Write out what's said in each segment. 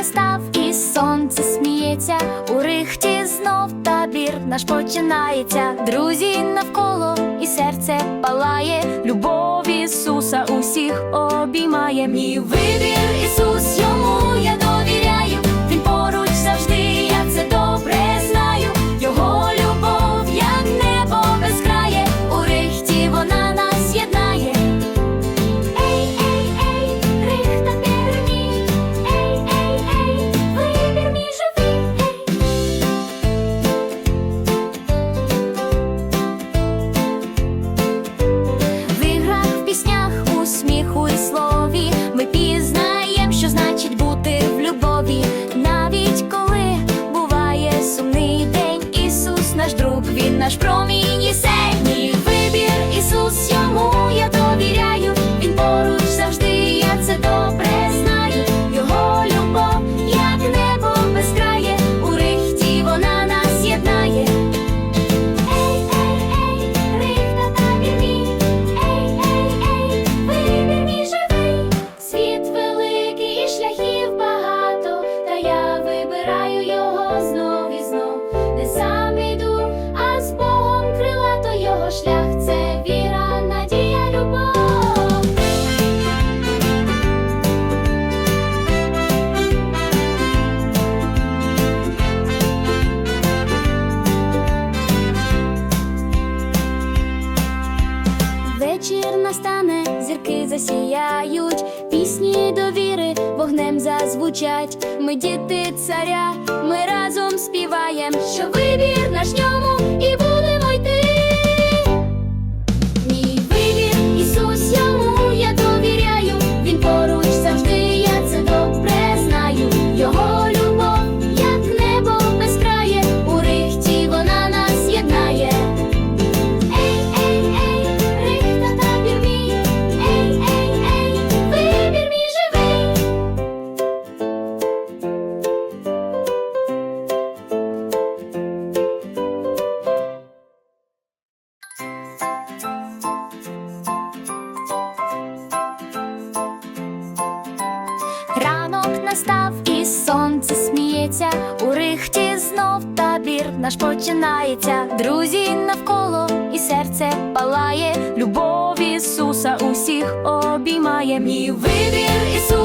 настав, і сонце сміється, у рихті знов табір наш починається. Друзі навколо, і серце палає, любов Ісуса усіх обіймає. Мій вибір наш. засіяють, пісні довіри вогнем зазвучать. Ми діти царя, ми разом співаємо, що вибір. Ранок настав і сонце сміється, у рихті знов табір наш починається. Друзі навколо і серце палає, любов Ісуса усіх обіймає. Мій вибір Ісус.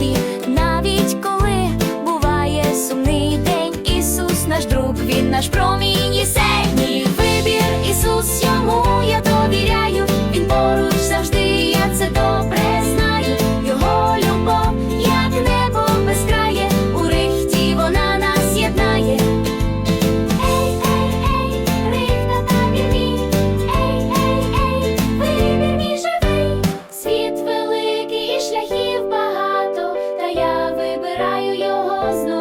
тобі, навіть коли буває сумний день, Ісус, наш друг, Він наш промінь. your horse